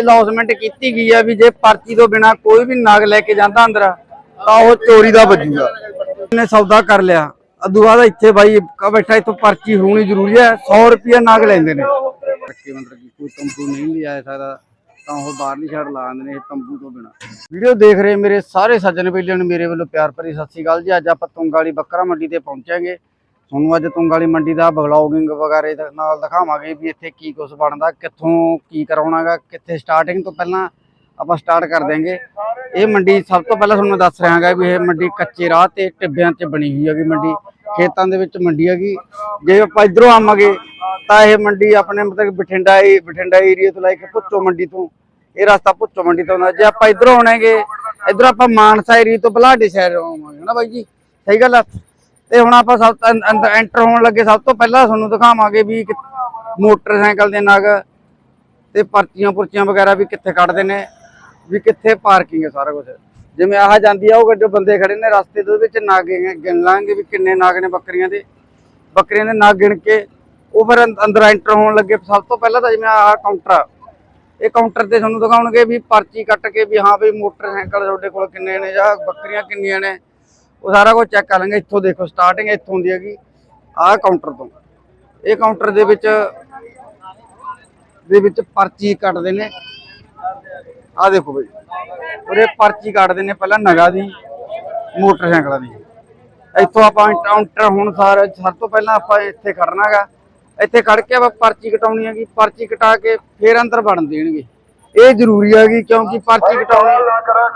ਇਹ ਲੌਸਮੈਂਟ ਕੀਤੀ ਗਈ ਆ ਵੀ ਜੇ ਪਰਚੀ ਤੋਂ ਬਿਨਾ ਕੋਈ ਵੀ ਨਾਗ ਲੈ ਕੇ ਜਾਂਦਾ ਅੰਦਰ ਤਾਂ ਉਹ ਚੋਰੀ ਦਾ ਵੱਜੂਗਾ। ਇਹਨੇ ਸੌਦਾ ਕਰ ਲਿਆ। ਅਦੂ ਬਾਅਦ ਇੱਥੇ ਬਾਈ ਕ ਬੈਠਾ ਇੱਥੋਂ ਪਰਚੀ ਹੋਣੀ ਜ਼ਰੂਰੀ ਹੈ। 100 ਰੁਪਿਆ ਨਾਗ ਲੈਂਦੇ ਨੇ। ਰੱਖੀ ਮਤਲਬ ਕਿ ਕੋਈ ਤੰਬੂ ਨਹੀਂ ਲਿਆ ਸਕਦਾ ਤਾਂ ਉਹ ਬਾਹਰਲੀ ਸਾਈਡ ਲਾ ਦਿੰਦੇ ਨੇ ਇਹ ਤੰਬੂ ਤੋਂ ਬਿਨਾ। ਵੀਡੀਓ ਦੇਖ ਰਹੇ ਮੇਰੇ ਸਾਰੇ ਸੱਜਣ ਬੇਲੀਆਂ ਨੂੰ ਮੇਰੇ ਵੱਲੋਂ ਪਿਆਰ ਭਰੀ ਸਤਿ ਸ਼੍ਰੀ ਅਕਾਲ ਜੀ। ਅੱਜ ਆਪਾਂ ਤੁੰਗ ਵਾਲੀ ਬੱਕਰਾ ਮੰਡੀ ਤੇ ਪਹੁੰਚਾਂਗੇ। ਤੁਹਾਨੂੰ ਅੱਜ ਤੁੰਗ ਵਾਲੀ ਮੰਡੀ ਦਾ ਬਲੌਗਿੰਗ ਵਗੈਰੇ ਦੇ ਨਾਲ ਦਿਖਾਵਾਂਗੇ ਵੀ ਇੱਥੇ ਕੀ ਕੁਝ ਬਣਦਾ, ਕਿੱਥੋਂ ਕੀ ਕਰਾਉਣਾਗਾ, ਕਿੱਥੇ ਸਟਾਰਟਿੰਗ ਤੋਂ ਪਹਿਲਾਂ ਆਪਾਂ ਸਟਾਰਟ ਕਰ ਦਿਆਂਗੇ। ਇਹ ਮੰਡੀ ਸਭ ਤੋਂ ਪਹਿਲਾਂ ਤੁਹਾਨੂੰ ਮੈਂ ਦੱਸ ਰਿਹਾਗਾ ਵੀ ਇਹ ਮੰਡੀ ਕੱਚੇ ਰਾਹ ਤੇ ਟਿੱਬਿਆਂ 'ਚ ਬਣੀ ਹੋਈ ਹੈਗੀ ਮੰਡੀ, ਖੇਤਾਂ ਦੇ ਵਿੱਚ ਮੰਡੀ ਹੈਗੀ। ਜੇ ਆਪਾਂ ਇਧਰੋਂ ਆਵਾਂਗੇ, ਤਾਂ ਇਹ ਮੰਡੀ ਆਪਣੇ ਮਤਲਬ ਬਠਿੰਡਾ ਏ ਬਠਿੰਡਾ ਏਰੀਆ ਤੋਂ ਲੈ ਕੇ ਭੁੱਚੋ ਮੰਡੀ ਤੋਂ, ਇਹ ਰਸਤਾ ਭੁੱਚੋ ਮੰਡੀ ਤੋਂ ਆਉਂਦਾ। ਜੇ ਆਪਾਂ ਇਧਰੋਂ ਆਉਣਾਂਗੇ ਇਧਰ ਆਪਾਂ ਮਾਨਸਾ ਏਰੀਆ ਤੋਂ ਬਲਾਡੇ ਸ਼ਹਿਰ ਆਵਾਂਗੇ ਨਾ ਬਾਈ ਜੀ? ਸਹੀ ਗੱਲ ਆ? ਤੇ ਹੁਣ ਆਪਾਂ ਸਭ ਅੰਦਰ ਐਂਟਰ ਹੋਣ ਲੱਗੇ, ਸਭ ਤੋਂ ਪਹਿਲਾਂ ਤੁਹਾਨੂੰ ਦਿਖਾਵਾਂਗੇ ਵੀ ਮੋਟਰਸਾਈਕਲ ਦੇ ਨਗ ਤੇ ਪਰਚੀਆਂ ਪੁਰਚੀਆਂ ਵਗੈਰਾ ਵੀ ਕਿੱਥੇ ਕੱਢਦੇ ਨੇ, ਵੀ ਕਿੱਥੇ ਪਾਰਕਿੰਗ ਹੈ ਸਾਰਾ ਕੁਝ ਜਿਵੇਂ ਆਹ ਜਾਂਦੀ ਆ, ਉਹ ਗੱਡੇ ਬੰਦੇ ਖੜੇ ਨੇ ਰਸਤੇ ਦੇ ਵਿੱਚ, ਨਾਗ ਗਿਣ ਗਿਣ ਲਾਂਗੇ ਵੀ ਕਿੰਨੇ ਨਾਗ ਨੇ ਬੱਕਰੀਆਂ ਦੇ। ਬੱਕਰੀਆਂ ਦੇ ਨਾਗ ਗਿਣ ਕੇ ਉਹ ਫਿਰ ਅੰਦਰ ਐਂਟਰ ਹੋਣ ਲੱਗੇ। ਸਭ ਤੋਂ ਪਹਿਲਾਂ ਤਾਂ ਜਿਵੇਂ ਆਹ ਕਾਊਂਟਰ ਆ, ਇਹ ਕਾਊਂਟਰ ਤੇ ਤੁਹਾਨੂੰ ਦਿਖਾਉਣਗੇ ਵੀ ਪਰਚੀ ਕੱਟ ਕੇ ਵੀ ਹਾਂ ਵੀ ਮੋਟਰਸਾਈਕਲ ਤੁਹਾਡੇ ਕੋਲ ਕਿੰਨੇ ਨੇ ਜਾਂ ਬੱਕਰੀਆਂ ਕਿੰਨੀਆਂ ਨੇ। ਉਹ ਸਾਰਾ ਕੁਝ ਚੈੱਕ ਕਰ ਲਾਂਗੇ, ਇੱਥੋਂ ਦੇਖੋ ਸਟਾਰਟਿੰਗ ਇੱਥੋਂ ਹੁੰਦੀ ਹੈਗੀ, ਆਹ ਕਾਊਂਟਰ ਤੋਂ। ਇਹ ਕਾਊਂਟਰ ਦੇ ਵਿੱਚ ਦੇ ਵਿੱਚ ਪਰਚੀ ਕੱਟਦੇ ਨੇ। ਆਹ ਦੇਖੋ ਬਈ ਉਰੇ ਪਰਚੀ ਕੱਟਦੇ ਨੇ ਪਹਿਲਾਂ ਨਗਾ ਦੀ, ਮੋਟਰਸਾਈਕਲਾਂ ਦੀ। ਇੱਥੋਂ ਆਪਾਂ ਕਾਊਂਟਰ ਹੁਣ ਸਾਰ, ਸਭ ਤੋਂ ਪਹਿਲਾਂ ਆਪਾਂ ਇੱਥੇ ਖੜਨਾਗਾ ਇੱਥੇ ਖੜ ਕੇ ਆਪਾਂ ਪਰਚੀ ਕਟਾਉਣੀ ਹੈਗੀ, ਪਰਚੀ ਕਟਾ ਕੇ ਫੇਰ ਅੰਦਰ ਵੜਨ ਦੇਣਗੇ। ਇਹ ਜ਼ਰੂਰੀ ਹੈਗੀ ਕਿਉਂਕਿ ਪਰਚੀ ਕਟਾਉਣੀ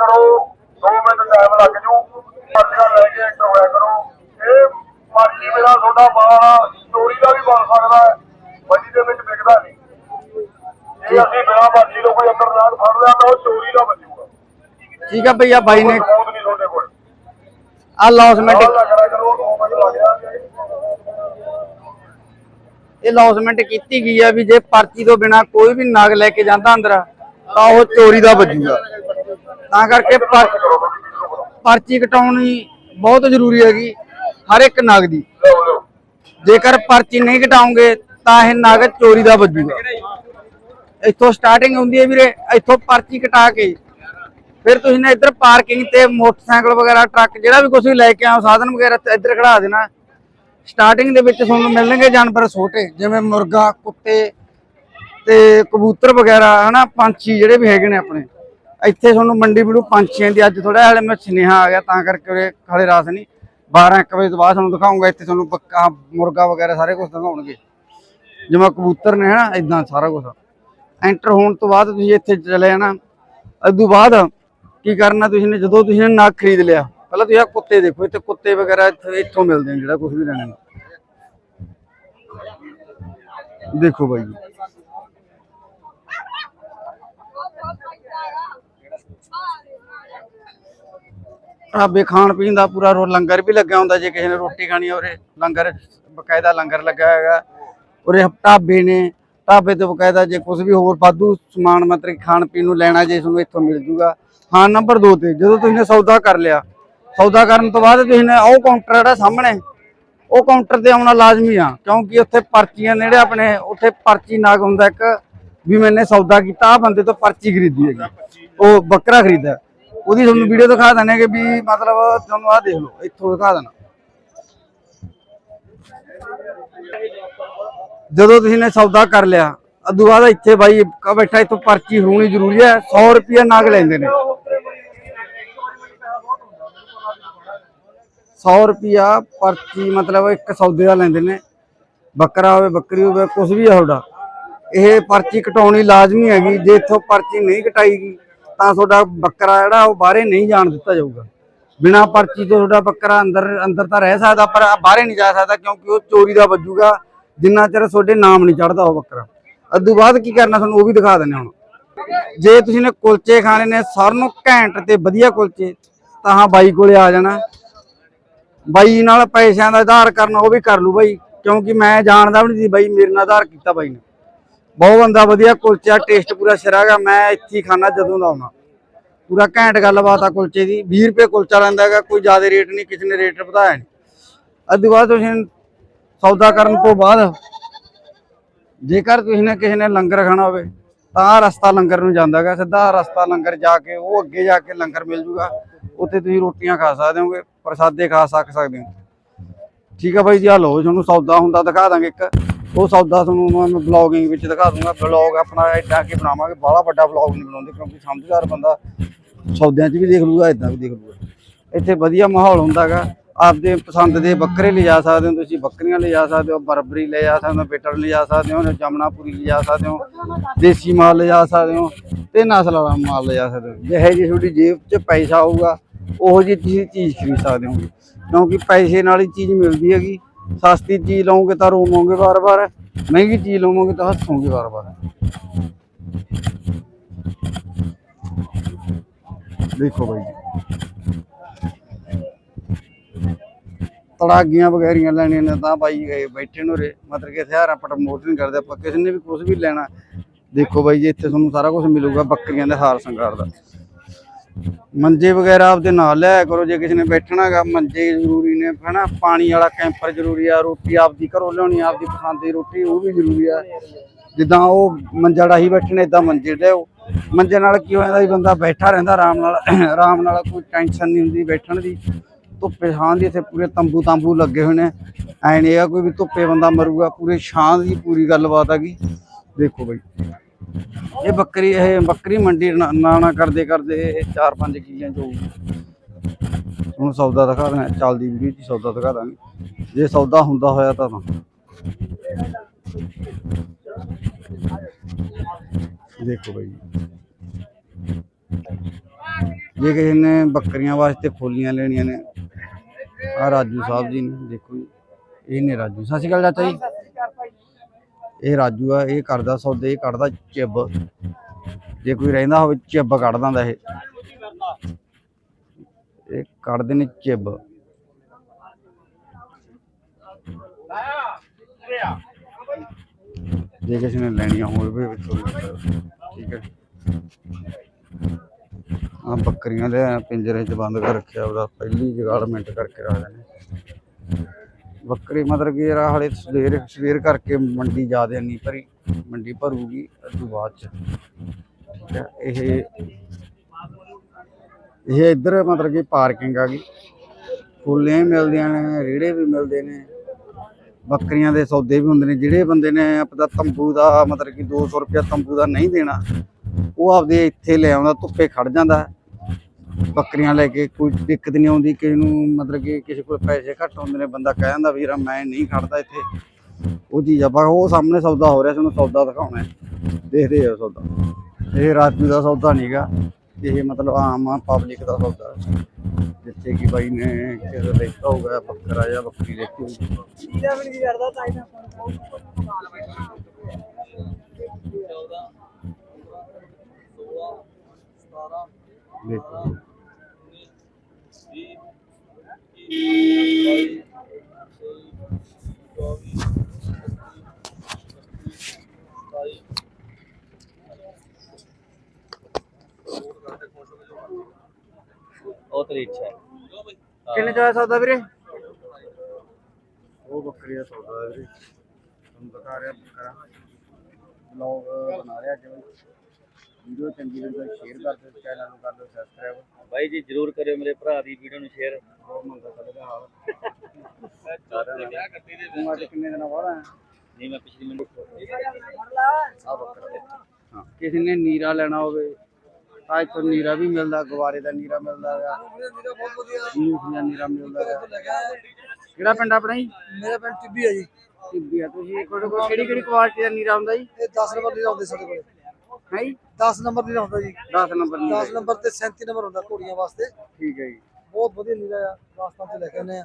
ਕਰੋ 2 ਮਿੰਟ ਟਾਈਮ ਲੱਗ ਜੂ। ਪਰਚੀਆਂ ਲੈ ਕੇ ਐਂਟਰ ਹੋਇਆ ਕਰੋ। ਇਹ ਪਰਚੀ ਮੇਰਾ ਤੁਹਾਡਾ ਮਾਲ ਚੋਰੀ ਦਾ ਵੀ ਬਣ ਸਕਦਾ ਹੈ। ਮੰਡੀ ਦੇ ਵਿੱਚ ਵਿਕਦਾ ਨਹੀਂ। ਜੇ ਅਸੀਂ ਬਿਨਾਂ ਪਰਚੀ ਤੋਂ ਕੋਈ ਅੰਦਰ ਨਾਗ ਫੜ ਲਿਆ ਤਾਂ ਉਹ ਚੋਰੀ ਦਾ ਬਚੂਗਾ ਠੀਕ ਆ ਬਈ ਆ ਬਾਈ ਨੇ ਸਬੂਤ ਨਹੀਂ ਤੁਹਾਡੇ ਕੋਲ। ਆ ਲੌਸਮੈਂਟ ਨਾ ਕਰਿਆ ਕਰੋ 2 ਮਿੰਟ ਲੱਗ ਜਾਣਗੇ। ਇਹ ਲੌਸਮੈਂਟ ਕੀਤੀ ਗਈ ਆ ਵੀ ਜੇ ਪਰਚੀ ਤੋਂ ਬਿਨਾ ਕੋਈ ਵੀ ਨਾਗ ਲੈ ਕੇ ਜਾਂਦਾ ਅੰਦਰ ਤਾਂ ਉਹ ਚੋਰੀ ਦਾ ਵੱਜੂਗਾ। ਤਾਂ ਕਰਕੇ ਪਰ- ਪਰਚੀ ਕਟਾਉਣੀ ਬਹੁਤ ਜ਼ਰੂਰੀ ਹੈਗੀ ਹਰ ਇੱਕ ਨਗ ਦੀ। ਜੇਕਰ ਪਰਚੀ ਨਹੀਂ ਕਟਾਉਂਗੇ ਤਾਂ ਇਹ ਨਗ ਚੋਰੀ ਦਾ ਵੱਜੂਗਾ। ਇੱਥੋਂ ਸਟਾਰਟਿੰਗ ਹੁੰਦੀ ਹੈ ਵੀਰੇ, ਇੱਥੋਂ ਪਰਚੀ ਕਟਾ ਕੇ। ਫਿਰ ਤੁਸੀਂ ਨੇ ਇੱਧਰ ਪਾਰਕਿੰਗ ਤੇ ਮੋਟਰਸਾਈਕਲ ਵਗੈਰਾ, ਟਰੱਕ ਜਿਹੜਾ ਵੀ ਕੁਝ ਵੀ ਲੈ ਕੇ ਆਓ, ਸਾਧਨ ਵਗੈਰਾ ਇੱਧਰ ਖੜਾ ਦੇਣਾ। ਸਟਾਰਟਿੰਗ ਦੇ ਵਿੱਚ ਤੁਹਾਨੂੰ ਮਿਲਣਗੇ ਜਾਨਵਰ ਛੋਟੇ, ਜਿਵੇਂ ਮੁਰਗਾ, ਕੁੱਤੇ ਤੇ ਕਬੂਤਰ ਵਗੈਰਾ, ਹਨਾ, ਪੰਛੀ ਜਿਹੜੇ ਵੀ ਹੈਗੇ ਨੇ ਆਪਣੇ। ਇੱਥੇ ਤੁਹਾਨੂੰ ਮੰਡੀ ਮਿਲੂ ਪੰਛੀਆਂ ਦੀ। ਅੱਜ ਥੋੜਾ ਹਾਲੇ ਮੈਂ ਸੁਨੇਹਾ ਆ ਗਿਆ, ਤਾਂ ਕਰਕੇ ਉਰੇ ਹਾਲੇ ਰਾਤ ਨਹੀਂ। 12 1 ਵਜੇ ਤੋਂ ਬਾਅਦ ਤੁਹਾਨੂੰ ਦਿਖਾਉਂਗਾ, ਇੱਥੇ ਤੁਹਾਨੂੰ ਬੱਕਾ ਮੁਰਗਾ ਵਗੈਰਾ ਸਾਰੇ ਕੁਝ ਦਿਖਾਉਣਗੇ। ਜਿਵੇਂ ਕਬੂਤਰ ਨੇ, ਹਨਾ ਇਦਾਂ ਸਾਰਾ ਕੁਝ ਐਂਟਰ ਹੋਣ ਤੋਂ ਬਾਅਦ ਤੁਸੀਂ ਇੱਥੇ ਚਲੇ ਜਾਣਾ। ਅਦੋਂ ਬਾਅਦ ਕੀ ਕਰਨਾ ਤੁਸੀਂ ਨੇ? ਜਦੋਂ ਤੁਸੀਂ ਨੇ ਨਗ ਖਰੀਦ ਲਿਆ, ਪਹਿਲਾਂ ਤੁਸੀਂ ਆ ਕੁੱਤੇ ਦੇਖੋ, ਇੱਥੇ ਕੁੱਤੇ ਵਗੈਰਾ ਇੱਥੋਂ ਮਿਲਦੇ ਨੇ ਜਿਹੜਾ ਕੁਝ ਵੀ ਲੈਣਾ ਦੇਖੋ ਬਾਈ ਢਾਬੇ ਖਾਣ ਪੀਣ ਦਾ ਪੂਰਾ ਰੋ ਲੰਗਰ ਵੀ ਲੱਗਿਆ ਹੁੰਦਾ ਜੇ ਕਿਸੇ ਨੇ ਰੋਟੀ ਖਾਣੀ ਉਰੇ ਲੰਗਰ, ਬਕਾਇਦਾ ਲੰਗਰ ਲੱਗਾ ਹੈਗਾ। ਉਰੇ ਢਾਬੇ ਨੇ, ਢਾਬੇ ਤੋਂ ਬਕਾਇਦਾ ਜੇ ਕੁਝ ਵੀ ਹੋਰ ਵਾਧੂ ਸਮਾਨ ਮਤਲਬ ਖਾਣ ਪੀਣ ਨੂੰ ਲੈਣਾ ਜੇ ਤੁਹਾਨੂੰ ਇੱਥੋਂ ਮਿਲ ਜੂਗਾ। ਹਾਂ ਨੰਬਰ 2 ਤੇ, ਜਦੋਂ ਤੁਸੀਂ ਨੇ ਸੌਦਾ ਕਰ ਲਿਆ, ਸੌਦਾ ਕਰਨ ਤੋਂ ਬਾਅਦ ਤੁਸੀਂ ਨੇ ਉਹ ਕਾਊਂਟਰ ਜਿਹੜਾ ਸਾਹਮਣੇ, ਉਹ ਕਾਊਂਟਰ ਤੇ ਆਉਣਾ ਲਾਜ਼ਮੀ ਆ, ਕਿਉਂਕਿ ਉੱਥੇ ਪਰਚੀਆਂ ਨੇੜੇ ਆਪਣੇ, ਉੱਥੇ ਪਰਚੀ ਨਾਗ ਹੁੰਦਾ ਇੱਕ, ਵੀ ਮੈਨੇ ਸੌਦਾ ਕੀਤਾ ਆ ਬੰਦੇ ਤੋਂ ਪਰਚੀ ਖਰੀਦੀ ਹੈਗੀ। ਉਹ ਬੱਕਰਾ ਖਰੀਦਾ ਉਹਦੀ ਤੁਹਾਨੂੰ ਵੀਡੀਓ ਦਿਖਾ ਦਿੰਦੇ ਕਿ ਵੀ ਮਤਲਬ ਤੁਹਾਨੂੰ ਆਹ ਦੇਖ ਲਓ ਇੱਥੋਂ ਦਿਖਾ ਦੇਣਾ। ਜਦੋਂ ਤੁਸੀਂ ਨੇ ਸੌਦਾ ਕਰ ਲਿਆ ਅਦੂ ਬਾਅਦ ਇੱਥੇ ਬਾਈ ਕ ਬੈਠਾ ਇੱਥੋਂ ਪਰਚੀ ਹੋਣੀ ਜ਼ਰੂਰੀ ਹੈ 100 ਰੁਪਿਆ ਨਾਗ ਲੈਂਦੇ ਨੇ। 100 ਰੁਪਿਆ ਪਰਚੀ ਮਤਲਬ ਇੱਕ ਸੌਦੇ ਦਾ ਲੈਂਦੇ ਨੇ। ਬੱਕਰਾ ਹੋਵੇ ਬੱਕਰੀ ਹੋਵੇ ਕੁਝ ਵੀ ਹੈ ਤੁਹਾਡਾ। ਇਹ ਪਰਚੀ ਕਟਾਉਣੀ ਲਾਜ਼ਮੀ ਹੈਗੀ ਜੇ ਇੱਥੋਂ ਪਰਚੀ ਨਹੀਂ ਕਟਾਈਗੀ ਤਾਂ ਤੁਹਾਡਾ ਬੱਕਰਾ ਜਿਹੜਾ ਉਹ ਬਾਹਰੇ ਨਹੀਂ ਜਾਣ ਦਿੱਤਾ ਜਾਊਗਾ। ਬਿਨਾ ਪਰਚੀ ਤੋਂ ਤੁਹਾਡਾ ਬੱਕਰਾ ਅੰਦਰ ਅੰਦਰ ਤਾਂ ਰਹਿ ਸਕਦਾ, ਪਰ ਬਾਹਰੇ ਨਹੀਂ ਜਾ ਸਕਦਾ ਕਿਉਂਕਿ ਉਹ ਚੋਰੀ ਦਾ ਵੱਜੂਗਾ। ਜਿੰਨਾ ਚਿਰ ਤੁਹਾਡੇ ਨਾਮ ਨਹੀਂ ਚੜਦਾ ਉਹ ਬੱਕਰਾ। ਅਦੋਂ ਬਾਅਦ ਕੀ ਕਰਨਾ ਤੁਹਾਨੂੰ ਉਹ ਵੀ ਦਿਖਾ ਦਿੰਦੇ ਹੁਣ। ਜੇ ਤੁਸੀਂ ਨੇ ਕੁਲਚੇ ਖਾਣੇ ਨੇ ਸਾਰਿਆਂ ਨੂੰ ਘੈਂਟ ਤੇ ਵਧੀਆ ਕੁਲਚੇ, ਤਾਂ ਹਾਂ ਬਾਈ ਕੋਲੇ ਆ ਜਾਣਾ। ਬਾਈ ਨਾਲ ਪੈਸਿਆਂ ਦਾ ਆਧਾਰ ਕਰਨਾ, ਉਹ ਵੀ ਕਰ ਲੂ ਬਾਈ। ਕਿਉਂਕਿ ਮੈਂ ਜਾਣਦਾ ਵੀ ਨਹੀਂ ਸੀ ਬਾਈ, ਮੇਰੇ ਨਾਲ ਆਧਾਰ ਕੀਤਾ ਬਾਈ ਨੇ। ਬਹੁਤ ਬੰਦਾ ਵਧੀਆ ਕੁਲਚਾ ਟੇਸਟ ਪੂਰਾ ਸਿਰਾਗਾ ਮੈਂ ਇੱਥੇ ਹੀ ਖਾਣਾ ਜਦੋਂ ਦਾ ਆਉਣਾ। ਪੂਰਾ ਘੈਂਟ ਗੱਲਬਾਤ ਆ ਕੁਲਚੇ ਦੀ 20 ਰੁਪਏ ਕੁਲਚਾ ਲੈਂਦਾ ਹੈਗਾ, ਕੋਈ ਜ਼ਿਆਦਾ ਰੇਟ ਨਹੀਂ, ਕਿਸੇ ਨੇ ਰੇਟ ਵਧਾਇਆ ਨਹੀਂ। ਅੱਧੀ ਬਾਅਦ ਤੁਸੀਂ ਸੌਦਾ ਕਰਨ ਤੋਂ ਬਾਅਦ, ਜੇਕਰ ਤੁਸੀਂ ਨੇ ਕਿਸੇ ਨੇ ਲੰਗਰ ਖਾਣਾ ਹੋਵੇ, ਤਾਂ ਰਸਤਾ ਲੰਗਰ ਨੂੰ ਜਾਂਦਾ ਜਾਂਦਾਗਾ ਸਿੱਧਾ ਰਸਤਾ ਲੰਗਰ ਜਾ ਕੇ, ਉਹ ਅੱਗੇ ਜਾ ਕੇ ਲੰਗਰ ਮਿਲ ਜੂਗਾ, ਉੱਥੇ ਤੁਸੀਂ ਰੋਟੀਆਂ ਖਾ ਸਕਦੇ ਹੋਗੇ, ਪ੍ਰਸਾਦੇ ਖਾ ਸਕ ਸਕਦੇ ਹੋ। ਠੀਕ ਆ ਬਾਈ ਜੀ ਆ ਲਓ ਤੁਹਾਨੂੰ ਸੌਦਾ ਹੁੰਦਾ ਦਿਖਾ ਦਾਂਗੇ ਇੱਕ। ਉਹ ਸੌਦਾ ਤੁਹਾਨੂੰ ਮੈਂ ਬਲੌਗਿੰਗ ਵਿੱਚ ਦਿਖਾ ਦੂੰਗਾ। ਬਲੌਗ ਆਪਣਾ ਏਦਾਂ ਕੀ ਬਣਾਵਾਂਗੇ। ਬਾਹਲਾ ਵੱਡਾ ਬਲੌਗ ਨਹੀਂ ਬਣਾਉਂਦੇ, ਕਿਉਂਕਿ ਸਮਝਦਾਰ ਬੰਦਾ ਸੌਦਿਆਂ 'ਚ ਵੀ ਦੇਖ ਲੂਗਾ ਇਦਾਂ ਵੀ ਦੇਖ ਲੂਗਾ। ਇੱਥੇ ਵਧੀਆ ਮਾਹੌਲ ਹੁੰਦਾਗਾ ਆਪਦੇ ਪਸੰਦ ਦੇ ਬੱਕਰੇ ਲਿਜਾ ਸਕਦੇ ਹੋ ਤੁਸੀਂ। ਬੱਕਰੀਆਂ ਲਿਜਾ ਸਕਦੇ ਹੋ, ਬਰਬਰੀ ਲਿਜਾ ਸਕਦੇ ਹੋ ਬਿਟਰ ਲਿਜਾ ਸਕਦੇ ਹੋ, ਜਮਨਾਪੁਰੀ ਲਿਜਾ ਸਕਦੇ ਹੋ, ਦੇਸੀ ਮਾਲ ਲਿਜਾ ਸਕਦੇ ਹੋ ਤੇ ਨਸਲ ਵਾਲਾ ਮਾਲ ਲਿਜਾ ਸਕਦੇ ਹੋ। ਜਿਹੇ ਜੀ ਤੁਹਾਡੀ ਜੇਬ 'ਚ ਪੈਸਾ ਹੋਊਗਾ, ਉਹੋ ਜਿਹੀ ਤੁਸੀਂ ਚੀਜ਼ ਖਰੀਦ ਸਕਦੇ ਹੋ। ਕਿਉਂਕਿ ਪੈਸੇ ਨਾਲ ਹੀ ਚੀਜ਼ ਮਿਲਦੀ ਹੈਗੀ। ਸਸਤੀ ਚੀਜ਼ ਲਓਗੇ ਤਾਂ ਰੋਵੋਗੇ ਵਾਰ-ਵਾਰ ਮਹਿੰਗੀ ਚੀਜ਼ ਲਓਗੇ ਤਾਂ ਹੱਸੋਗੇ ਵਾਰ-ਵਾਰ ਦੇਖੋ ਬਾਈ ਜੀ। ਤੜਾਗੀਆਂ ਵਗੈਰੀਆਂ ਲੈਣੀਆਂ ਨੇ ਤਾਂ ਬਾਈ ਗਏ ਬੈਠੇ ਨੂੰ ਰੇ ਮਤਲਬ ਕਿ ਹਥਿਆਰਾਂ ਪ੍ਰਮੋਟ ਨਹੀਂ ਕਰਦੇ, ਆਪਾਂ ਕਿਸੇ ਨੇ ਵੀ ਕੁਝ ਵੀ ਲੈਣਾ। ਦੇਖੋ ਬਾਈ ਜੀ, ਇੱਥੇ ਤੁਹਾਨੂੰ ਸਾਰਾ ਕੁਝ ਮਿਲੂਗਾ ਬੱਕਰੀਆਂ ਦੇ ਹਾਰ ਸ਼ਿੰਗਾਰ ਦਾ। ਮੰਜੇ ਵਗੈਰਾ ਆਪਦੇ ਨਾਲ ਲਿਆ ਕਰੋ, ਜੇ ਕਿਸੇ ਨੇ ਬੈਠਣਾਗਾ, ਮੰਜੇ ਜ਼ਰੂਰੀ ਨੇ, ਹਨਾ? ਪਾਣੀ ਵਾਲਾ ਕੈਂਪਰ ਜ਼ਰੂਰੀ ਆ, ਰੋਟੀ ਆਪਦੀ ਘਰੋਂ ਲਿਆਉਣੀ, ਆਪਦੀ ਪਸੰਦ ਦੀ ਰੋਟੀ, ਉਹ ਵੀ ਜ਼ਰੂਰੀ ਆ। ਜਿੱਦਾਂ ਉਹ ਮੰਜਾ ਡਾਹੀ ਬੈਠਣੇ ਇਦਾਂ ਮੰਜੇ ਲਿਆਓ। ਮੰਜੇ ਨਾਲ ਕੀ ਹੋ ਜਾਂਦਾ ਵੀ ਬੰਦਾ ਬੈਠਾ ਰਹਿੰਦਾ ਆਰਾਮ ਨਾਲ ਆਰਾਮ ਨਾਲ ਕੋਈ ਟੈਨਸ਼ਨ ਨਹੀਂ ਹੁੰਦੀ ਬੈਠਣ ਦੀ। ਧੁੱਪੇ ਛਾਂ ਦੀ, ਇੱਥੇ ਪੂਰੇ ਤੰਬੂ ਤੰਬੂ ਲੱਗੇ ਹੋਏ ਨੇ। ਐ ਨਹੀਂ ਆ ਕੋਈ ਵੀ ਧੁੱਪੇ ਬੰਦਾ ਮਰੂਗਾ, ਪੂਰੇ ਛਾਂ ਦੀ ਪੂਰੀ ਗੱਲਬਾਤ ਹੈਗੀ। ਦੇਖੋ ਬਈ। ਇਹ ਬੱਕਰੀ ਇਹ ਬੱਕਰੀ ਮੰਡੀ ਨਾ ਕਰਦੇ ਕਰਦੇ ਇਹ ਚਾਰ ਪੰਜ ਕੀਆਂ ਚ ਹੁਣ ਸੌਦਾ ਦਿਖਾ ਦਾਂ ਚੱਲਦੀ ਵੀਡੀਓ ਚ ਸੌਦਾ ਦਿਖਾ ਦਾਂਗੇ। ਜੇ ਸੌਦਾ ਹੁੰਦਾ ਹੋਇਆ ਤਾਂ ਦੇਖੋ ਬਈ ਜੇ। ਕਿਸੇ ਨੇ ਬੱਕਰੀਆਂ ਵਾਸਤੇ ਫੋਲੀਆਂ ਲੈਣੀਆਂ ਨੇ ਆ ਰਾਜੂ ਸਾਹਿਬ ਜੀ ਨੇ, ਦੇਖੋ ਜੀ। ਇਹ ਨੇ ਰਾਜੂ। ਸਤਿ ਸ਼੍ਰੀ ਅਕਾਲ ਚਾਚਾ ਜੀ। ਇਹ ਰਾਜੂ ਆ ਇਹ ਕਰਦਾ ਸੌਦੇ ਇਹ ਕੱਢਦਾ ਚਿੱਬ। ਜੇ ਕੋਈ ਰਹਿੰਦਾ ਹੋਵੇ ਚਿੱਬ ਕੱਢ ਦਿੰਦਾ ਇਹ। ਇਹ ਕੱਢਦੇ ਨੇ ਚਿੱਬ। ਜੇ ਕਿਸੇ ਨੇ ਲੈਣੀਆਂ ਹੋਵੇ ਵਿੱਚੋਂ ਠੀਕ ਹੈ। ਆ ਬੱਕਰੀਆਂ ਦੇ ਆਇਆ, ਪਿੰਜਰੇ 'ਚ ਬੰਦ ਕਰ ਰੱਖਿਆ ਉਹਦਾ ਪਹਿਲੀ ਜਗਾੜਮੈਂਟ ਕਰਕੇ ਰੱਖਦੇ ਨੇ ਬੱਕਰੀ ਮਤਲਬ ਕਿ ਯਾਰ ਹਲੇ ਸਵੇਰ ਸਵੇਰ ਕਰਕੇ ਮੰਡੀ ਜ਼ਿਆਦਾ ਨਹੀਂ ਭਰੀ, ਮੰਡੀ ਭਰੂਗੀ ਅਦੋਂ ਬਾਅਦ ਚ। ਠੀਕ ਹੈ ਇਹ ਇਹ ਇੱਧਰ ਮਤਲਬ ਕਿ ਪਾਰਕਿੰਗ ਆ ਗਈ। ਫੁੱਲੇ ਮਿਲਦੀਆਂ ਨੇ, ਰੇੜੇ ਵੀ ਮਿਲਦੇ ਨੇ, ਬੱਕਰੀਆਂ ਦੇ ਸੌਦੇ ਵੀ ਹੁੰਦੇ ਨੇ। ਜਿਹੜੇ ਬੰਦੇ ਨੇ ਆਪਦਾ ਤੰਬੂ ਦਾ ਮਤਲਬ ਕਿ 200 ਰੁਪਇਆ ਤੰਬੂ ਦਾ ਨਹੀਂ ਦੇਣਾ, ਉਹ ਆਪਦੇ ਇੱਥੇ ਲੈ ਆਉਂਦਾ, ਧੁੱਪੇ ਖੜ ਜਾਂਦਾ। ਬੱਕਰੀਆਂ ਲੈ ਕੇ ਕੋਈ ਦਿੱਕਤ ਨਹੀਂ ਆਉਂਦੀ ਕਿਸੇ ਨੂੰ ਮਤਲਬ ਕਿ ਕਿਸੇ ਕੋਲ ਪੈਸੇ ਘੱਟ ਹੁੰਦੇ ਨੇ ਬੰਦਾ ਕਹਿ ਜਾਂਦਾ ਵੀਰਾ ਮੈਂ ਨਹੀਂ ਖੜਦਾ ਇੱਥੇ। ਉਹ ਚੀਜ਼ ਆ ਉਹ ਸਾਹਮਣੇ ਸੌਦਾ ਹੋ ਰਿਹਾ ਤੁਹਾਨੂੰ ਸੌਦਾ ਦਿਖਾਉਣਾ ਹੈ। ਦੇਖਦੇ ਆ ਸੌਦਾ। ਇਹ ਰਾਜੂ ਦਾ ਸੌਦਾ ਨਹੀਂਗਾ ਇਹ ਮਤਲਬ ਆਮ ਆ ਪਬਲਿਕ ਦਾ ਸੌਦਾ। ਹੈ। ਜਿੱਥੇ ਕਿ ਬਾਈ ਨੇ ਕਿਸੇ ਲੈਤਾ ਹੋਊਗਾ ਬੱਕਰਾ ਜਾਂ ਬੱਕਰੀ ਲੈਤੀ ਹੋਊਗੀ। ਦੇਖੋ। ਉਹ ਤੇਰੀ ਇੱਛਾ ਹੈ। ਕਿੰਨੇ ਚ ਹੋਇਆ ਸੌਦਾ ਵੀਰੇ? ਉਹ ਬੱਕਰੀ ਦਾ ਸੌਦਾ ਹੈ ਵੀਰੇ। ਤੁਹਾਨੂੰ ਦਿਖਾ ਰਿਹਾ ਬੱਕਰਾ। ਬਲੌਗ ਬਣਾ ਰਿਹਾ ਜਿਵੇਂ ਵੀਡੀਓ ਚੰਗੀ ਲੱਗੀ ਸ਼ੇਅਰ ਕਰ ਦਿਓ ਚੈਨਲ ਨੂੰ ਕਰ ਦਿਓ ਸਬਸਕ੍ਰਾਈਬ ਬਾਈ ਜੀ ਜਰੂਰ ਕਰਿਓ ਮੇਰੇ ਭਰਾ ਦੀ ਵੀਡੀਓ ਨੂੰ ਸ਼ੇਅਰ ਬਹੁਤ ਮੰਗਾ ਚੱਲਦਾ ਹਾਲ ਤੂੰ ਅੱਜ ਕਿੰਨੇ ਦਿਨਾਂ ਬਾਅਦ ਆਇਆ ਨਹੀਂ ਮੈਂ ਪਿਛਲੀ ਮੈਨੂੰ ਆ ਬੱਕਰਾ ਹਾਂ ਕਿਸੇ ਨੇ ਨੀਰਾ ਲੈਣਾ ਹੋਵੇ ਤਾਂ ਇੱਥੋਂ ਨੀਰਾ ਵੀ ਮਿਲਦਾ ਗਵਾਰੇ ਦਾ ਨੀਰਾ ਮਿਲਦਾ ਹੈ ਮੂੰਗਫਲੀ ਦਾ ਨੀਰਾ ਮਿਲਦਾ ਹੈ ਕਿਹੜਾ ਪਿੰਡ ਆਪਣਾ ਜੀ? ਮੇਰਾ ਪਿੰਡ ਟਿੱਬੀ ਹੈ ਜੀ। ਟਿੱਬੀ ਆ। ਤੁਸੀਂ ਤੁਹਾਡੇ ਕੋਲ ਕਿਹੜੀ ਕਿਹੜੀ ਕੁਆਲਿਟੀ ਦਾ ਨੀਰਾ ਹੁੰਦਾ ਜੀ? ਇਹ 10 ਨੰਬਰ ਦੀ ਆਉਂਦੇ ਸਾਡੇ ਕੋਲੇ। ਹੈ ਜੀ? 10 ਨੰਬਰ ਦੀ ਹੁੰਦਾ ਜੀ। 10 ਨੰਬਰ ਨੀਰਾ 10 ਨੰਬਰ ਤੇ 37 ਨੰਬਰ ਹੁੰਦਾ ਘੋੜੀਆਂ ਵਾਸਤੇ। ਠੀਕ ਹੈ ਜੀ। ਬਹੁਤ ਵਧੀਆ ਨੀਰਾ ਆ ਰਾਜਸਥਾਨ ਤੋਂ ਲੈ ਕੇ ਆਉਂਦੇ ਆ।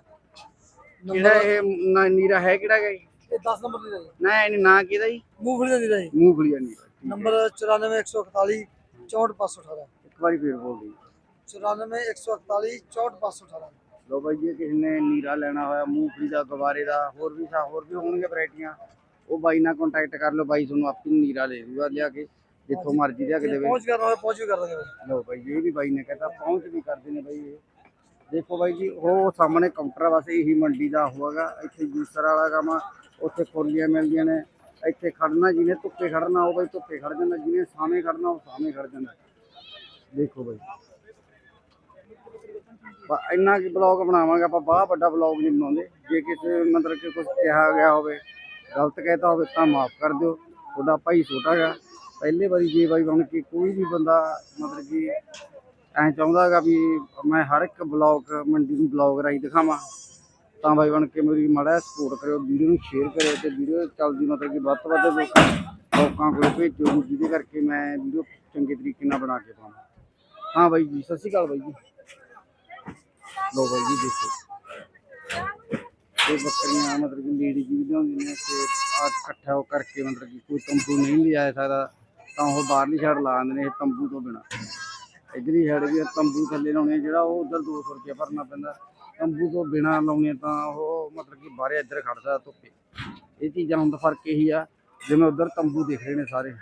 ਕਿਹੜਾ ਇਹ ਨ- ਨੀਰਾ ਹੈ ਕਿਹੜਾ ਗਾ ਜੀ? ਇਹ 10 ਨੰਬਰ ਦੀ ਜੀ। ਨਾ ਇਹ ਨਾਂ ਕਿਹਦਾ ਜੀ? ਮੂੰਗਫਲੀ ਦਾ ਨੀਰਾ ਜੀ। ਮੂੰਗਫਲੀ ਦਾ ਨੀਰਾ ਠੀਕ ਹੈ। ਨੰਬਰ 94148 64518 ਇੱਕ ਵਾਰੀ ਫੇਰ ਬੋਲ ਦਿਓ। 94148 64518 ਲੋ ਬਾਈ ਜੀ ਕਿਸੇ ਨੇ ਨੀਰਾ ਲੈਣਾ ਹੋਇਆ ਮੂੰਗਫਲੀ ਦਾ ਗਵਾਰੇ ਦਾ ਹੋਰ ਵੀ ਸਾ ਹੋਰ ਵੀ ਹੋਣਗੇ ਵੈਰਾਈਟੀਆਂ। ਉਹ ਬਾਈ ਨਾਲ ਕੰਟੈਕਟ ਕਰ ਲਓ ਬਾਈ ਤੁਹਾਨੂੰ ਆਪੇ ਨੀਰਾ ਦੇ ਦੂਗਾ ਲਿਆ ਕੇ ਜਿੱਥੋਂ ਮਰਜ਼ੀ ਲਿਆ ਕੇ ਦੇਵੇ। ਪਹੁੰਚ ਕਰਨਾ ਹੋਵੇ ਪਹੁੰਚ ਵੀ ਕਰ ਦਾਂਗੇ ਬਾਈ। ਲੋ ਬਾਈ ਇਹ ਵੀ ਬਾਈ ਨੇ ਕਹਿੰਦਾ ਪਹੁੰਚ ਵੀ ਕਰਦੇ ਨੇ ਬਾਈ ਇਹ। ਦੇਖੋ ਬਾਈ ਜੀ, ਉਹ ਸਾਹਮਣੇ ਕਾਊਂਟਰ ਵਾਸਤੇ ਇਹੀ ਮੰਡੀ ਦਾ ਹੋਵੇਗਾ ਇੱਥੇ ਜੂਸਰ ਵਾਲਾ ਕੰਮ ਉੱਥੇ ਖੋਲੀਆਂ ਮਿਲਦੀਆਂ ਨੇ। ਇੱਥੇ ਖੜਨਾ ਜਿਹਨੇ ਧੁੱਪੇ ਖੜਨਾ, ਉਹ ਬਈ ਧੁੱਪੇ ਖੜ ਜਾਂਦਾ, ਜਿਹਨੇ ਸਾਹਮਣੇ ਖੜਨਾ, ਉਹ ਸਾਹਮਣੇ ਖੜ ਜਾਂਦਾ। ਦੇਖੋ ਬਾਈ। ਇੰਨਾ ਕੀ ਬਲੌਗ ਬਣਾਵਾਂਗੇ, ਆਪਾਂ ਬਾਹਲਾ ਵੱਡਾ ਬਲੌਗ ਨਹੀਂ ਬਣਾਉਂਦੇ। ਜੇ ਕਿਸੇ ਮਤਲਬ ਕਿ ਕੁਝ ਕਿਹਾ ਗਿਆ ਹੋਵੇ, ਗਲਤ ਕਹਿਤਾ ਹੋਵੇ, ਤਾਂ ਮਾਫ ਕਰ ਦਿਓ। ਤੁਹਾਡਾ ਭਾਈ ਛੋਟਾ ਗਾ ਪਹਿਲੇ ਵਾਰੀ ਜੇ ਬਾਈ ਬਣ ਕੇ ਕੋਈ ਵੀ ਬੰਦਾ ਮਤਲਬ ਕਿ ਐਂ ਚਾਹੁੰਦਾਗਾ ਵੀ ਮੈਂ ਹਰ ਇੱਕ ਬਲੌਗ, ਮੰਡੀ ਨੂੰ ਬਲੌਗ ਰਾਹੀਂ ਦਿਖਾਵਾਂ। ਤਾਂ ਬਾਈ ਬਣ ਕੇ ਮੇਰੀ ਮਾੜਾ ਸਪੋਰਟ ਕਰਿਓ, ਵੀਡੀਓ ਨੂੰ ਸ਼ੇਅਰ ਕਰਿਓ ਤੇ ਵੀਡੀਓ ਚੱਲਦੀ ਮਤਲਬ ਕਿ ਵੱਧ ਤੋਂ ਵੱਧ ਲੋਕਾਂ ਕੋਲ ਭੇਜੋ ਜਿਹਦੇ ਕਰਕੇ ਮੈਂ ਵੀਡੀਓ ਚੰਗੇ ਤਰੀਕੇ ਨਾਲ ਬਣਾ ਕੇ ਪਾਵਾਂ। ਹਾਂ ਬਾਈ ਜੀ, ਸਤਿ ਸ਼੍ਰੀ ਅਕਾਲ ਬਾਈ ਜੀ। ਲੋ ਬਾਈ ਜੀ, ਦੇਖੋ। ਇਹ ਬੱਕਰੀਆਂ ਮਤਲਬ ਕਿ ਲੀੜੀ ਜੀ ਲਿਆਉਂਦੇ ਨੇ ਤੇ ਆ ਇਕੱਠਾ ਉਹ ਕਰਕੇ ਮਤਲਬ ਕਿ ਕੋਈ ਤੰਬੂ ਨਹੀਂ ਲਿਆ ਸਕਦਾ, ਤਾਂ ਉਹ ਬਾਹਰਲੀ ਸਾਈਡ ਲਾ ਦਿੰਦੇ ਨੇ ਇਹ ਤੰਬੂ ਤੋਂ ਬਿਨਾ। ਇਧਰਲੀ ਸਾਈਡ ਕੇ ਤੰਬੂ ਥੱਲੇ ਲਾਉਣੇ ਆ, ਜਿਹੜਾ ਉਹ ਉਧਰ 200 ਰੁਪਏ ਭਰਨਾ ਪੈਂਦਾ। ਤੰਬੂ ਤੋਂ ਬਿਨਾ ਲਾਉਣੇ ਤਾਂ ਉਹ ਮਤਲਬ ਕਿ ਬਾਹਰੇ ਇੱਧਰ ਖੜਦਾ ਧੁੱਪੇ। ਇਹ ਚੀਜ਼ਾਂ ਹੁੰਦਾ ਫ਼ਰਕ ਇਹੀ ਆ ਜਿਵੇਂ ਉਧਰ ਤੰਬੂ ਦਿਖ ਰਹੇ ਨੇ ਸਾਰੇ।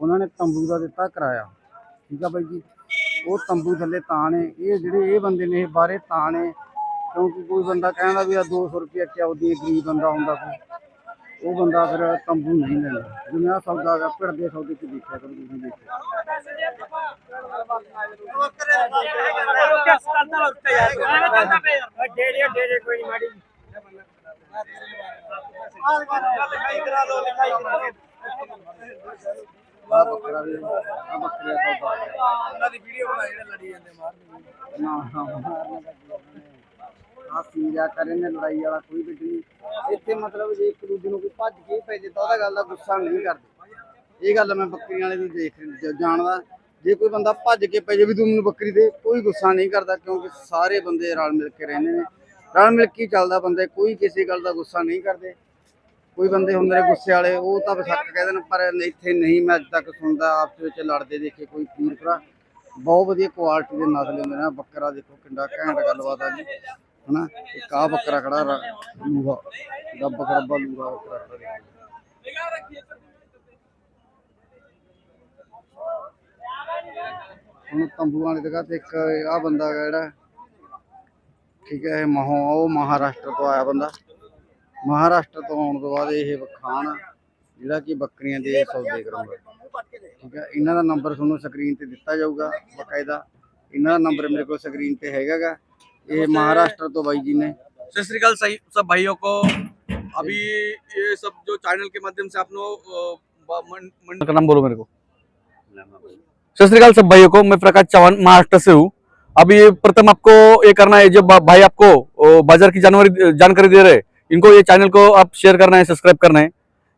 ਉਹਨਾਂ ਨੇ ਤੰਬੂ ਦਾ ਦਿੱਤਾ ਕਿਰਾਇਆ। ਠੀਕ ਆ ਬਾਈ ਜੀ? ਉਹ ਤੰਬੂ ਥੱਲੇ ਤਾਂ ਨੇ। ਇਹ ਜਿਹੜੇ ਇਹ ਬੰਦੇ ਨੇ ਇਹ ਬਾਹਰੇ ਤਾਂ ਨੇ। ਕਿਉਂਕਿ ਕੋਈ ਬੰਦਾ ਕਹਿੰਦਾ ਵੀ ਆ 200 ਰੁਪਏ ਚਾਉਦੀ ਗਰੀਬ ਬੰਦਾ ਹੁੰਦਾ ਕੋਈ। ਉਹ ਬੰਦਾ ਫਿਰ ਤੰਬੂ ਨਹੀਂ ਲੈਂਦਾ। ਜਿਵੇਂ ਆ ਸੌਦਾ ਗਾ ਭਿੜਦੇ ਸੌਦੇ ਚ ਦੇਖਿਆ ਕਰੋ ਤੁਸੀਂ ਦੇਖਿਆ ਆ ਬੱਕਰਾ ਵੀ ਆ ਬੱਕਰੇ ਦਾ ਸੌਦਾ। ਉਹਨਾਂ ਦੀ ਵੀਡੀਓ ਬਣਾ ਜਿਹੜੇ ਲੜੀ ਜਾਂਦੇ ਮਾਰ ਨਾ ਹਾਂ ਆ ਸੀਰਿਆ ਕਰੇ ਨੇ ਲੜਾਈ ਵਾਲਾ ਕੋਈ ਵੀ ਨਹੀਂ। ਇੱਥੇ ਮਤਲਬ ਜੇ ਇੱਕ ਦੂਜੇ ਨੂੰ ਕੋਈ ਭੱਜ ਕੇ ਪੈ ਜੇ, ਤਾਂ ਉਹਦਾ ਗੱਲ ਦਾ ਗੁੱਸਾ ਨਹੀਂ ਕਰਦੇ। ਇਹ ਗੱਲ ਮੈਂ ਬੱਕਰੀਆਂ ਵਾਲੇ ਦੀ ਦੇਖ ਜਾਣਦਾ। ਜੇ ਕੋਈ ਬੰਦਾ ਭੱਜ ਕੇ ਪੈ ਜੇ ਵੀ ਤੂੰ ਮੈਨੂੰ ਬੱਕਰੀ ਦੇ, ਕੋਈ ਗੁੱਸਾ ਨਹੀਂ ਕਰਦਾ, ਕਿਉਂਕਿ ਸਾਰੇ ਬੰਦੇ ਰਲ ਮਿਲ ਕੇ ਰਹਿੰਦੇ ਨੇ। ਰਲ ਮਿਲ ਕੇ ਚੱਲਦਾ ਬੰਦੇ, ਕੋਈ ਕਿਸੇ ਗੱਲ ਦਾ ਗੁੱਸਾ ਨਹੀਂ ਕਰਦੇ। ਕੋਈ ਬੰਦੇ ਹੁੰਦੇ ਨੇ ਗੁੱਸੇ ਵਾਲੇ, ਉਹ ਤਾਂ ਬਸਕ ਕਹਿੰਦੇ ਨੇ ਪਰ ਇੱਥੇ ਨਹੀਂ ਮੈਂ ਅੱਜ ਤੱਕ ਸੁਣਦਾ, ਆਪਸ ਵਿੱਚ ਲੜਦੇ ਦੇਖੇ ਕੋਈ ਪੀਰ ਭਰਾ। ਬਹੁਤ ਵਧੀਆ ਕੁਆਲਿਟੀ ਦੇ ਨਸਲ ਹੁੰਦੇ ਨੇ ਬੱਕਰਾ ਦੇਖੋ ਕਿੰਨਾ ਘੈਂਟ ਗੱਲਬਾਤ ਆ ਜੀ। ਹਨਾ? ਇੱਕ ਆ ਬੱਕਰਾ ਖੜਾ ਰ- ਲੂਹਾ। ਗੱਬ ਖੜਬਾ ਲੂਹਾ ਬੱਕਰਾ ਖੜਾ ਦੇਖੋ। ਹੁਣ ਤੰਬੂਆਂ ਵਾਲੀ ਜਗ੍ਹਾ ਤੇ ਇੱਕ ਆ ਬੰਦਾ ਹੈਗਾ ਜਿਹੜਾ। ਠੀਕ ਹੈ, ਇਹ ਮਹੋ, ਉਹ ਮਹਾਰਾਸ਼ਟਰ ਤੋਂ ਆਇਆ ਬੰਦਾ। ਮਹਾਰਾਸ਼ਟਰ ਤੋਂ ਆਉਣ ਤੋਂ ਬਾਅਦ ਇਹ ਖਾਨ ਜਿਹੜਾ ਕਿ ਬੱਕਰੀਆਂ ਦੇ ਸੌਦੇ ਕਰਾਉਂਦਾ ਠੀਕ ਹੈ, ਇਹਨਾਂ ਦਾ ਨੰਬਰ ਤੁਹਾਨੂੰ ਸਕਰੀਨ ਤੇ ਦਿੱਤਾ ਜਾਊਗਾ ਬਕਾਇਦਾ। ਇਹਨਾਂ ਦਾ ਨੰਬਰ ਮੇਰੇ ਕੋਲ ਸਕਰੀਨ ਤੇ ਹੈਗਾਗਾ। ये महाराष्ट्र तो भाई जी ने। सत श्रीकाल सही सब भाइयों को। अभी ये सब जो चैनल के माध्यम से आप लोग नाम बोलो मेरे को। सत श्रीकाल सब भाइयों को मैं प्रकाश चौहान महाराष्ट्र से हूँ। अभी प्रथम आपको ये करना है जो भाई आपको बाज़ार की जानकारी जानकारी दे रहे इनको ये चैनल को आप शेयर करना है सब्सक्राइब करना है।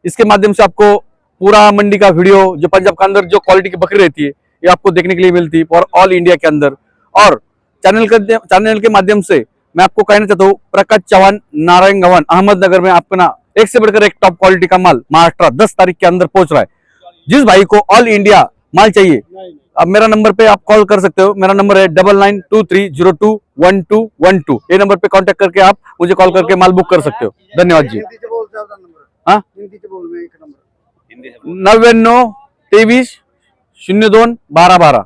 इसके माध्यम से आपको पूरा मंडी का वीडियो जो पंजाब के अंदर जो क्वालिटी की बकरी रहती है ये आपको देखने के लिए मिलती है फॉर ऑल इंडिया के अंदर। और चैनल के चैनल के माध्यम से मैं आपको कहना चाहता हूँ प्रकाश चौहान नारायण गवान अहमदनगर में अपना एक से बढ़कर एक टॉप क्वालिटी का माल महाराष्ट्र दस तारीख के अंदर पहुँच रहा है। जिस भाई को ऑल इंडिया माल चाहिए अब मेरा नंबर पे आप कॉल कर सकते हो। मेरा नंबर है double nine two three zero two one two one two ये नंबर पे कांटेक्ट करके आप मुझे कॉल करके माल बुक कर सकते हो। धन्यवाद जी। हाँ तेवीस शून्य दोन बारह बारह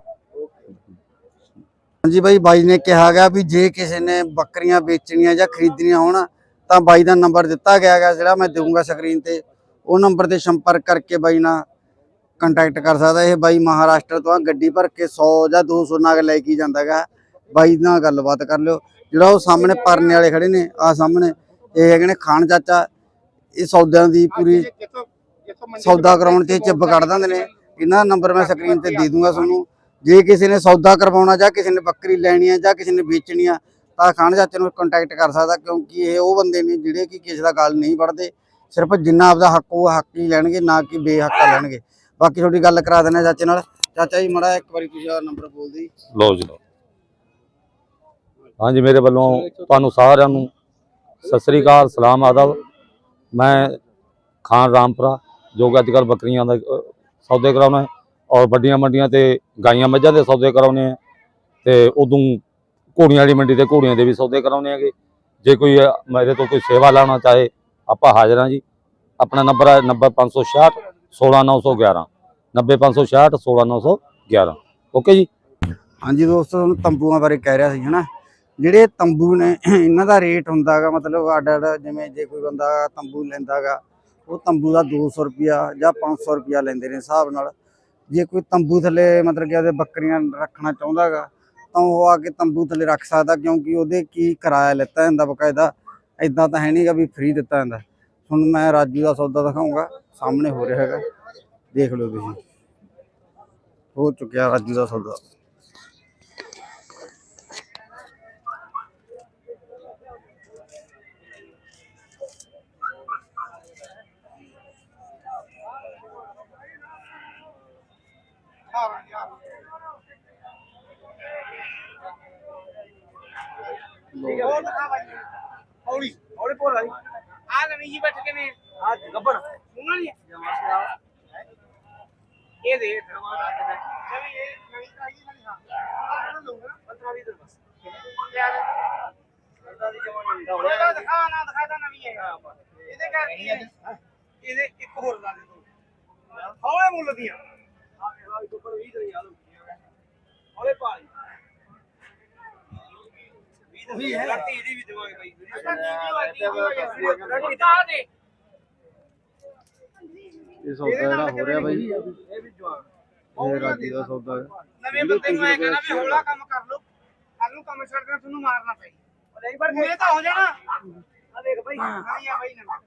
ਹਾਂਜੀ ਬਾਈ ਬਾਈ ਨੇ ਕਿਹਾ ਗਿਆ ਵੀ ਜੇ ਕਿਸੇ ਨੇ ਬੱਕਰੀਆਂ ਵੇਚਣੀਆਂ ਜਾਂ ਖਰੀਦਣੀਆਂ ਹੋਣ ਤਾਂ ਬਾਈ ਦਾ ਨੰਬਰ ਦਿੱਤਾ ਗਿਆ ਗਾ ਜਿਹੜਾ ਮੈਂ ਦੇਵਾਂਗਾ ਸਕਰੀਨ ਤੇ। ਉਹ ਨੰਬਰ ਤੇ ਸੰਪਰਕ ਕਰਕੇ ਬਾਈ ਨਾਲ ਕੰਟੈਕਟ ਕਰ ਸਕਦਾ। ਇਹ ਬਾਈ ਮਹਾਰਾਸ਼ਟਰ ਤੋਂ ਆ ਗੱਡੀ ਭਰ ਕੇ 100 ਜਾਂ 200 ਨਾਗ ਲੈ ਕੇ ਜਾਂਦਾਗਾ ਬਾਈ ਨਾਲ ਗੱਲਬਾਤ ਕਰ ਲਿਓ। ਜਿਹੜਾ ਉਹ ਸਾਹਮਣੇ ਪਰਨੇ ਵਾਲੇ ਖੜੇ ਨੇ ਆ ਸਾਹਮਣੇ ਇਹ ਹੈਗੇ ਨੇ ਖਾਨ ਚਾਚਾ। ਇਹ ਸੌਦਿਆਂ ਦੀ ਪੂਰੀ ਸੌਦਾ ਕਰਾਉਣ ਤੇ ਚਿੱਬ ਕੱਢ ਦਿੰਦੇ ਨੇ। ਇਹਨਾਂ ਦਾ ਨੰਬਰ ਮੈਂ ਸਕਰੀਨ ਤੇ ਦੇ ਦੂੰਗਾ ਤੁਹਾਨੂੰ। ਜੇ ਕਿਸੇ ਨੇ ਸੌਦਾ ਕਰਵਾਉਣਾ ਜਾਂ ਕਿਸੇ ਨੇ ਬੱਕਰੀ ਲੈਣੀ ਹੈ ਜਾਂ ਕਿਸੇ ਨੇ ਵੇਚਣੀ ਆ, ਤਾਂ ਖਾਨ ਚਾਚੇ ਨੂੰ ਕੰਟੈਕਟ ਕਰ ਸਕਦਾ, ਕਿਉਂਕਿ ਇਹ ਉਹ ਬੰਦੇ ਨੇ ਜਿਹੜੇ ਕਿ ਕਿਸੇ ਦਾ ਗੱਲ ਨਹੀਂ ਪੜਦੇ ਸਿਰਫ ਜਿੰਨਾ ਆਪਦਾ ਹੱਕ, ਉਹ ਹੱਕ ਹੀ ਲੈਣਗੇ, ਨਾ ਕਿ ਬੇਹੱਕਾ ਲੈਣਗੇ। ਬਾਕੀ ਤੁਹਾਡੀ ਗੱਲ ਕਰਾ ਦਿੰਦੇ ਚਾਚੇ ਨਾਲ। ਚਾਚਾ ਜੀ, ਮੜਾ ਇੱਕ ਵਾਰੀ ਤੁਸੀਂ ਆ ਨੰਬਰ ਬੋਲ ਦਿਓ ਲਓ ਜੀ, ਲਓ। ਹਾਂਜੀ, ਮੇਰੇ ਵੱਲੋਂ ਤੁਹਾਨੂੰ ਸਾਰਿਆਂ ਨੂੰ ਸਤਿ ਸ੍ਰੀ ਅਕਾਲ, ਸਲਾਮ ਆਦਬ। ਮੈਂ ਖਾਨ ਰਾਮਪੁਰਾ, ਜੋ ਕਿ ਅੱਜ ਕੱਲ੍ਹ ਬੱਕਰੀਆਂ ਦਾ ਸੌਦੇ ਕਰਾਉਣਾ ਔਰ ਵੱਡੀਆਂ ਮੰਡੀਆਂ ਤੇ ਗਾਈਆਂ ਮੱਝਾਂ ਦੇ ਸੌਦੇ ਕਰਾਉਣੇ ਆ ਤੇ ਉਦੋਂ ਘੋੜੀਆਂ ਵਾਲੀ ਮੰਡੀ ਤੇ ਘੋੜੀਆਂ ਦੇ ਵੀ ਸੌਦੇ ਕਰਾਉਣੇ ਹੈਗੇ। ਜੇ ਕੋਈ ਅ, ਮੇਰੇ ਤੋਂ ਕੋਈ ਸੇਵਾ ਲਾਉਣਾ ਚਾਹੇ ਆਪਾਂ ਹਾਜ਼ਰ ਹਾਂ ਜੀ। ਆਪਣਾ ਨੰਬਰ ਹੈ ਨੰਬਰ 566 16911 90566 16911 ਓਕੇ ਜੀ? ਹਾਂਜੀ ਦੋਸਤੋ ਤੁਹਾਨੂੰ ਤੰਬੂਆਂ ਬਾਰੇ ਕਹਿ ਰਿਹਾ ਸੀ ਹਨਾ? ਜਿਹੜੇ ਤੰਬੂ ਨੇ ਇਹਨਾਂ ਦਾ ਰੇਟ ਹੁੰਦਾਗਾ ਮਤਲਬ ਅੱਡ ਅੱਡ ਜਿਵੇਂ ਜੇ ਕੋਈ ਬੰਦਾ ਤੰਬੂ ਲੈਂਦਾਗਾ ਉਹ ਤੰਬੂ ਦਾ 200 ਰੁਪਿਆ ਜਾਂ 500 ਰੁਪਿਆ ਲੈਂਦੇ ਨੇ ਹਿਸਾਬ ਨਾਲ। ਜੇ ਕੋਈ ਤੰਬੂ ਥੱਲੇ ਮਤਲਬ ਕਿ ਉਹਦੇ ਬੱਕਰੀਆਂ ਰੱਖਣਾ ਚਾਹੁੰਦਾਗਾ, ਤਾਂ ਉਹ ਆ ਕੇ ਤੰਬੂ ਥੱਲੇ ਰੱਖ ਸਕਦਾ, ਕਿਉਂਕਿ ਉਹਦੇ ਕੀ ਕਿਰਾਇਆ ਲਿੱਤਾ ਜਾਂਦਾ ਬਕਾਇਦਾ। ਇਦਾਂ ਤਾਂ ਹੈ ਨਹੀਂਗਾ ਵੀ ਫ੍ਰੀ ਦਿੱਤਾ ਜਾਂਦਾ। ਹੁਣ ਮੈਂ ਰਾਜੂ ਦਾ ਸੌਦਾ ਦਿਖਾਉਂਗਾ ਸਾਹਮਣੇ ਹੋ ਰਿਹਾ ਹੈਗਾ। ਦੇਖ ਲਓ ਤੁਸੀਂ। ਹੋ ਚੁੱਕਿਆ ਰਾਜੂ ਦਾ ਸੌਦਾ ਹੋਰ ਦਿਖਾ ਬਾਈ ਹੌਲੀ ਹੌਲੀ ਭੋਲ ਵਾਲੀ ਆ ਨਵੀਂ ਜੀ ਬੈਠ ਕੇ ਨੇ ਆ ਗੱਬੜ ਉਹਨਾਂ ਦੀ ਇਹ ਦੇ ਨਵੀਂ ਇਹ ਨਵੀਂ ਕਾਈ ਵਾਲੀ ਹਾਂ ਉਹਨਾਂ ਲਊਂਗਾ 15 20 ਦਿਨ ਬਸ ਯਾਰ ਉਹਦਾ ਦੀ ਜਮਾਂ ਉਹਦਾ ਦਿਖਾ ਨਾ ਦਿਖਾ ਤਾਂ ਨਵੀਂ ਹੈ ਇਹਦੇ ਕਰਕੇ ਇਹਦੇ ਇੱਕ ਹੋਰ ਲਾ ਦੇ ਤੂੰ ਹੌਲੇ ਮੁੱਲ ਦੀਆਂ ਉਹੀ ਹੈ। ਲੱਟੀ ਇਹਦੀ ਵੀ ਦੇਵਾਂਗੇ ਬਾਈ ਦਾ ਦੇ ਇਹ ਸੌਦਾ ਜਿਹੜਾ ਹੋ ਰਿਹਾ ਬਾਈ। ਇਹ ਵੀ ਜਵਾਨ। ਇਹ ਰਾਜੂ ਦਾ ਸੌਦਾ ਨਵੇਂ ਬੰਦੇ ਨੂੰ ਐ ਕਹਿਣਾ ਵੀ ਹੌਲਾ ਕੰਮ ਕਰ ਲਓ ਕੱਲ ਨੂੰ ਕੰਮ ਛੱਡ ਦੇਣਾ ਤੁਹਾਨੂੰ ਮਾਰਨਾ ਪਈ ਨਹੀਂ ਪਰ ਇਹ ਤਾਂ ਹੋ ਜਾਣਾ। ਆ ਦੇਖ ਬਾਈ। ਨਹੀਂ ਆ ਬਾਈ ਨਾ।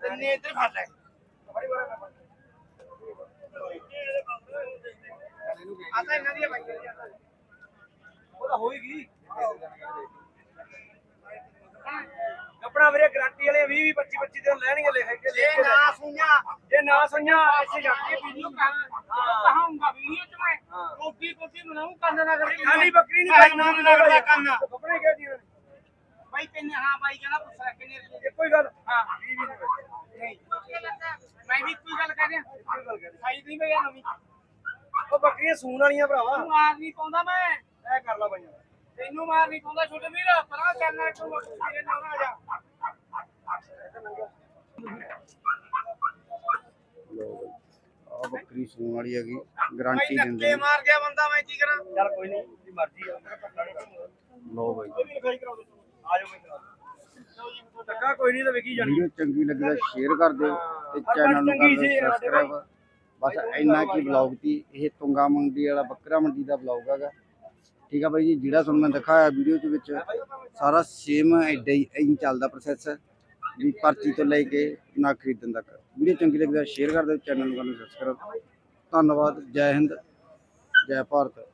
ਤੰਨੇ ਇੱਧਰ ਫੜ ਲੈ। ਬੜੀ ਬੜਾ ਆ ਤਾਂ ਇਹਨਾਂ ਦੀ ਬਾਈ ਉਹ ਤਾਂ ਹੋਏਗੀ। ਆਪਣਾ ਵੀਰੇ ਗਾਰੰਟੀ ਵਾਲੇ 20 20 25 25 ਦਿਨ ਲੈਣਗੇ ਲਿਖ ਕੇ। ਜੇ ਨਾ ਸੁਈਆਂ ਜੇ ਨਾ ਸੁਈਆਂ ਐਸੇ ਜਾਂਦੀ ਵੀਡੀਓ ਕਹਾਂਗਾ ਵੀਡੀਓ ਚ ਮੈਂ। ਕੋਪੀ ਕੋਪੀ ਬਣਾਉਂ ਕੰਨ ਨਾ ਕਰੀ ਖਾਲੀ ਬੱਕਰੀ ਨਹੀਂ ਖਾਈ ਨਾ ਨਾ ਕੰਨ ਕੱਪੜੇ ਕਿਹ ਦੀ ਬਾਈ ਕਿੰਨੇ ਹਾਂ ਬਾਈ ਕਹਿੰਦਾ ਪੁੱਛ ਲੈ ਕਿੰਨੇ ਕੋਈ ਗੱਲ। ਹਾਂ। 20 ਨਹੀਂ ਮੈਂ ਵੀ ਕੋਈ ਗੱਲ ਕਹਿ ਰਿਹਾ। ਸਾਈ ਨਹੀਂ ਬਈ ਨਵੀਂ। ਉਹ ਬੱਕਰੀਆਂ ਸੂਣ ਵਾਲੀਆਂ ਭਰਾਵਾ। ਮਾਰ ਨਹੀਂ ਪਾਉਂਦਾ ਮੈਂ। ਐ ਕਰ ਲਾ ਬਾਈ। ਤੈਨੂੰ ਮਾਰ ਨਹੀਂ ਪਾਉਂਦਾ ਛੋਟੇ ਵੀਰ। ਪਰਾਂ ਕਰਨਾ ਤੂੰ ਮੇਰੇ ਨਾਲ ਆ ਜਾ। ਆ ਬੱਕਰੀ ਸੂਣ ਵਾਲੀ ਹੈਗੀ ਗਾਰੰਟੀ ਦਿੰਦੇ ਮਾਰ ਗਿਆ ਬੰਦਾ ਮੈਂ ਕੀ ਕਰਾਂ? ਚੱਲ ਕੋਈ ਨਹੀਂ ਦੀ ਮਰਜ਼ੀ ਆ ਲਓ ਬਾਈ। ਆ ਜਾਓ ਮੈਂ ਕਰਾ ਟੱਕਾ ਕੋਈ ਨਹੀਂ ਤਾਂ ਵਿਕੀ ਜਾਣੀ। ਵੀਡੀਓ ਚੰਗੀ ਲੱਗੀ ਤਾਂ ਸ਼ੇਅਰ ਕਰ ਦਿਓ ਤੇ ਚੈਨਲ ਨੂੰ ਕਰ ਦਿਓ ਸਬਸਕ੍ਰਾਈਬ ਬਸ ਇੰਨਾ ਕੀ ਬਲੌਗ ਸੀ ਇਹ ਤੁੰਗਾ ਮੰਡੀ ਵਾਲਾ ਬੱਕਰਾ ਮੰਡੀ ਦਾ ਬਲੌਗ ਹੈਗਾ। ਠੀਕ ਆ ਬਾਈ ਜੀ ਜਿਹੜਾ ਤੁਹਾਨੂੰ ਮੈਂ ਦਿਖਾਇਆ ਵੀਡੀਓ ਦੇ ਵਿੱਚ ਸਾਰਾ ਸੇਮ ਐਡਾ ਹੀ ਐਂ ਚੱਲਦਾ ਪ੍ਰੋਸੈਸ ਵੀ ਪਰਚੀ ਤੋਂ ਲੈ ਕੇ ਨਾ ਖਰੀਦਣ ਤੱਕ। ਵੀਡੀਓ ਚੰਗੀ ਲੱਗੀ ਤਾਂ ਸ਼ੇਅਰ ਕਰ ਦਿਓ ਚੈਨਲ ਨੂੰ ਕਰ ਦਿਓ ਸਬਸਕ੍ਰਾਈਬ ਧੰਨਵਾਦ ਜੈ ਹਿੰਦ ਜੈ ਭਾਰਤ।